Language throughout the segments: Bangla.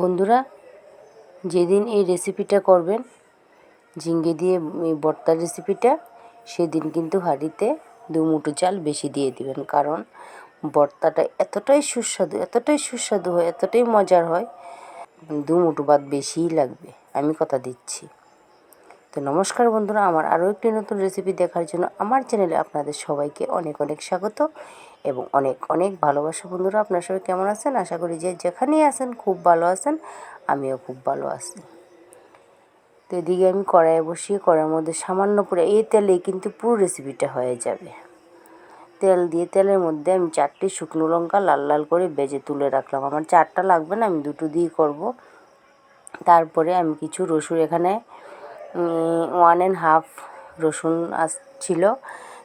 বন্ধুরা, যেদিন এই রেসিপিটা করবেন, ঝিঙ্গে দিয়ে এই ভর্তার রেসিপিটা সেদিন কিন্তু হাঁড়িতে দু মুঠো চাল বেশি দিয়ে দিবেন। কারণ বর্তাটা এতটাই সুস্বাদু এতটাই সুস্বাদু হয়, এতটাই মজার হয়, দু মুঠো ভাত বেশিই লাগবে, আমি কথা দিচ্ছি। তো নমস্কার বন্ধুরা, আমার আরও একটি নতুন রেসিপি দেখার জন্য আমার চ্যানেলে আপনাদের সবাইকে অনেক অনেক স্বাগত। এবং অনেক অনেক ভালোবাসা। বন্ধুরা, আপনার সবাই কেমন আছেন? আশা করি যে যেখানেই আছেন, খুব ভালো আছেন। আমিও খুব ভালো আছি। তো এদিকে আমি কড়াইয়ে বসিয়ে, কড়াইয়ের মধ্যে সামান্য পুরো, এই তেলেই কিন্তু পুরো রেসিপিটা হয়ে যাবে। তেল দিয়ে, তেলের মধ্যে আমি চারটি শুকনো লঙ্কা লাল লাল করে বেজে তুলে রাখলাম। আমার চারটা লাগবে না, আমি দুটো দিয়ে করব। তারপরে আমি কিছু রসুন এখানে ওয়ান অ্যান্ড হাফ রসুন আস, ছিল।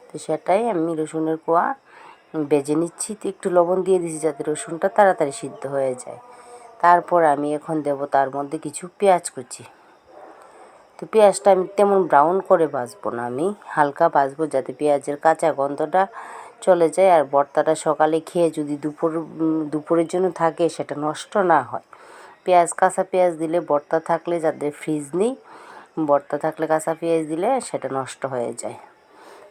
তো সেটাই আমি রসুনের কোয়া বেজে নিচ্ছি, তো একটু লবণ দিয়ে দিচ্ছি যাতে রসুনটা তাড়াতাড়ি সিদ্ধ হয়ে যায়। তারপর আমি এখন দেব তার মধ্যে কিছু পেঁয়াজ কুচি। তো পেঁয়াজটা আমি তেমন ব্রাউন করে ভাজবো না আমি, হালকা ভাজবো যাতে পেঁয়াজের কাঁচা গন্ধটা চলে যায় আর ভর্তাটা সকালে খেয়ে যদি দুপুর দুপুরের জন্য থাকে সেটা নষ্ট না হয়। পেঁয়াজ, কাঁচা পেঁয়াজ দিলে ভর্তা থাকলে যাতে ফ্রিজ নেই, ভর্তা থাকলে কাঁচা পেঁয়াজ দিলে সেটা নষ্ট হয়ে যায়।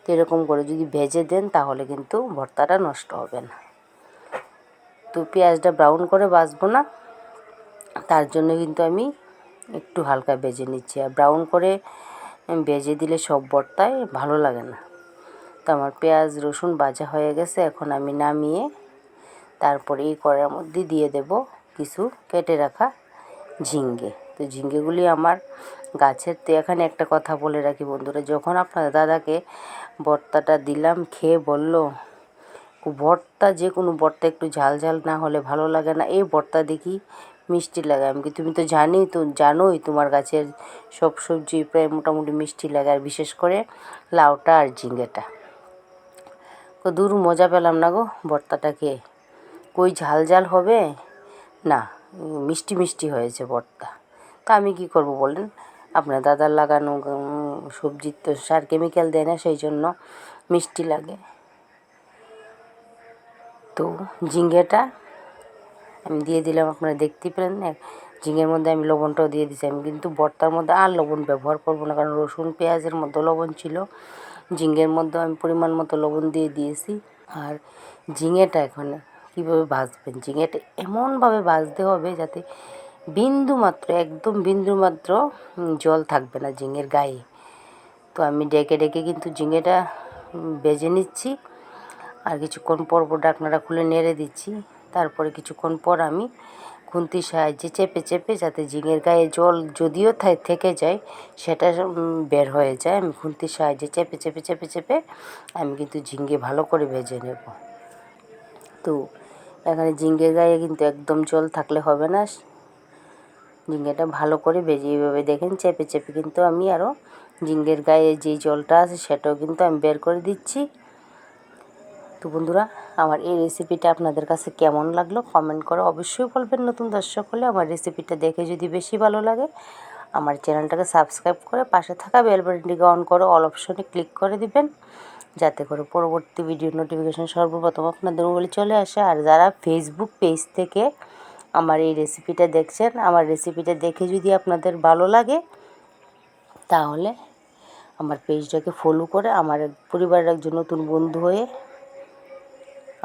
তো এরকম করে যদি ভেজে দেন তাহলে কিন্তু ভর্তাটা নষ্ট হবে না। তো পেঁয়াজটা ব্রাউন করে বাছবো না, তার জন্য কিন্তু আমি একটু হালকা ভেজে নিচ্ছি। আর ব্রাউন করে ভেজে দিলে সব ভর্তায় ভালো লাগে না। তো আমার পেঁয়াজ, রসুন ভাজা হয়ে গেছে, এখন আমি নামিয়ে তারপরে এই কড়ার মধ্যে দিয়ে দেব কিছু কেটে রাখা ঝিঙ্গে। তো ঝিঙ্গেগুলি আমার গাছের তো এখানে একটা কথা বলে রাখি বন্ধুরা, যখন আপনার দাদাকে ভর্তাটা দিলাম, খেয়ে বলল ভর্তা যে কোনো ভর্তা একটু ঝাল ঝাল না হলে ভালো লাগে না। এই ভর্তা দেখি মিষ্টি লাগে। আমি কি তুমি তো জানি তো জানোই তোমার গাছের সব সবজি প্রায় মোটামুটি মিষ্টি লাগে, আর বিশেষ করে লাউটা আর ঝিঙ্গেটা। তো দূর মজা পেলাম না গো ভর্তাটা খেয়ে। কই ঝাল ঝাল হবে? না, মিষ্টি মিষ্টি হয়েছে ভর্তা তা আমি কি করব বলেন? আপনার দাদার লাগানো সবজির তো সার কেমিক্যাল দেয় না, সেই জন্য মিষ্টি লাগে। তো ঝিঙ্গেটা আমি দিয়ে দিলাম, আপনারা দেখতেই পেলেন। না ঝিঙের মধ্যে আমি লবণটাও দিয়ে দিচ্ছি আমি কিন্তু ভর্তার মধ্যে আর লবণ ব্যবহার করব না, কারণ রসুন, পেঁয়াজের মধ্যে লবণ ছিল। ঝিঙের মধ্যে আমি পরিমাণ মতো লবণ দিয়ে দিয়েছি। আর ঝিঙেটা এখানে কীভাবে ভাজবেন? ঝিঙেটা এমনভাবে ভাজতে হবে যাতে বিন্দু মাত্র একদম বিন্দু মাত্র জল থাকবে না ঝিঙের গায়ে। তো আমি ডেকে ডেকে কিন্তু ঝিঙেটা বেজে নিচ্ছি। আর কিছুক্ষণ পর পর ডাকনাটা খুলে নেড়ে দিচ্ছি। তারপরে কিছুক্ষণ পর আমি খুন্তির সাহায্যে চেপে চেপে যাতে ঝিঙের গায়ে জল যদিও থেকে যায়, সেটা বের হয়ে যায়, আমি খুন্তির সাহায্যে চেপে চেপে চেপে চেপে আমি কিন্তু ঝিঙ্গে ভালো করে ভেজে নেব। তো এখানে ঝিঙ্গের গায়ে কিন্তু একদম জল থাকলে হবে না। ঝিঙ্গেটা ভালো করে ভেজে এইভাবে দেখেন, চেপে চেপে কিন্তু আমি আরও ঝিঙ্গের গায়ে যে জলটা আছে সেটাও কিন্তু আমি বের করে দিচ্ছি। তো বন্ধুরা, আমার এই রেসিপিটা আপনাদের কাছে কেমন লাগল কমেন্ট করে অবশ্যই বলবেন। নতুন দর্শক হলে আমার রেসিপিটা দেখে যদি বেশি ভালো লাগে, আমার চ্যানেলটাকে সাবস্ক্রাইব করে পাশে থাকা বেল অন করে অল অপশনে ক্লিক করে দিবেন, যাতে করে পরবর্তী ভিডিও নোটিফিকেশান সর্বপ্রথম আপনাদের মোবাইলে চলে আসে। আর যারা ফেসবুক পেজ থেকে আমার এই রেসিপিটা দেখছেন, আমার রেসিপিটা দেখে যদি আপনাদের ভালো লাগে, তাহলে আমার পেজটাকে ফলো করে আমার পরিবারের একজন নতুন বন্ধু হয়ে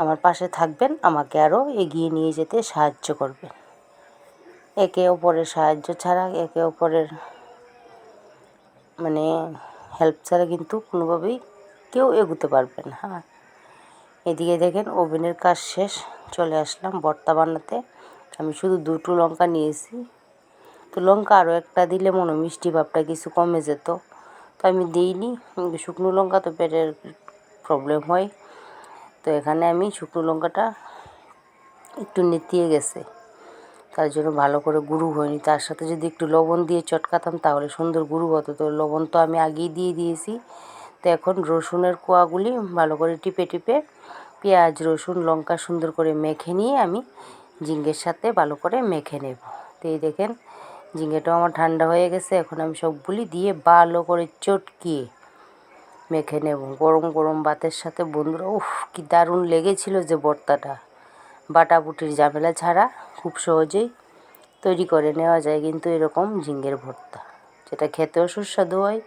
আমার পাশে থাকবেন, আমাকে আরও এগিয়ে নিয়ে যেতে সাহায্য করবেন। একে অপরের সাহায্য ছাড়া, একে অপরের মানে হেল্প ছাড়া কিন্তু কোনোভাবেই কেউ এগোতে পারবে না। হ্যাঁ এদিকে দেখেন, ওভেনের কাজ শেষ, চলে আসলাম ভর্তা বানাতে। আমি শুধু দুটো লঙ্কা নিয়েছি। তো লঙ্কা আরও একটা দিলে মনে মিষ্টি ভাবটা কিছু কমে যেত। তো আমি দিইনি, শুকনো লঙ্কা তো পেটের প্রবলেম হয়। তো এখানে আমি শুকনো লঙ্কাটা একটু নেতিয়ে গেছে। তার জন্য ভালো করে গুঁড়ো হয়নি। তার সাথে যদি একটু লবণ দিয়ে চটকাতাম তাহলে সুন্দর গুঁড়ো হতো। তো লবণ তো আমি আগেই দিয়ে দিয়েছি। তো এখন রসুনের কোয়াগুলি ভালো করে টিপে টিপে পেঁয়াজ, রসুন, লঙ্কা সুন্দর করে মেখে নিয়ে আমি ঝিঙ্গের সাথে ভালো করে মেখে নেব। তো এই দেখেন, ঝিঙ্গেটাও আমার ঠান্ডা হয়ে গেছে, এখন আমি সবগুলি দিয়ে ভালো করে চটকিয়ে মেখে নেব। গরম গরম ভাতের সাথে বন্ধুরা, উফ, কি দারুণ লেগেছিল যে ভর্তাটা বাটাবুটির ঝামেলা ছাড়া খুব সহজেই তৈরি করে নেওয়া যায় কিন্তু এরকম ঝিঙ্গের ভর্তা, যেটা খেতেও সুস্বাদু হয়,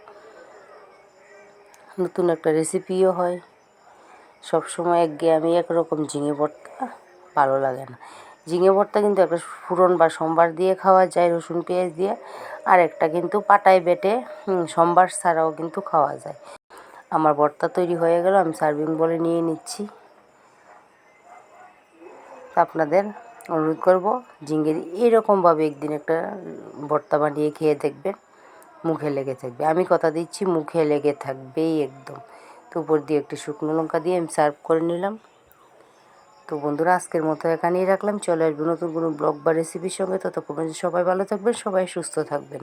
নতুন একটা রেসিপিও হয়। সবসময় একঘেয়ে আমি একরকম ঝিঙে ভর্তা, ভালো লাগে না। ঝিঙে ভর্তা কিন্তু একটা ফুরন বা সোমবার দিয়ে খাওয়া যায়, রসুন, পেঁয়াজ দিয়ে। আর একটা কিন্তু পাটায় বেটে সোমবার ছাড়াও কিন্তু খাওয়া যায়। আমার ভর্তা তৈরি হয়ে গেল, আমি সার্ভিং বলে নিয়ে নিচ্ছি। আপনাদের অনুরোধ করব ঝিঙ্গের এরকমভাবে একদিন একটা ভর্তা বানিয়ে খেয়ে দেখবেন, মুখে লেগে থাকবে। আমি কথা দিচ্ছি, মুখে লেগে থাকবেই একদম। তো উপর দিয়ে একটু শুকনো লঙ্কা দিয়ে আমি সার্ভ করে নিলাম। তো বন্ধুরা, আজকের মতো এখানেই রাখলাম। চলে আসব নতুন কোনো ব্লগ বা রেসিপির সঙ্গে। ততক্ষণ সবাই ভালো থাকবেন, সবাই সুস্থ থাকবেন।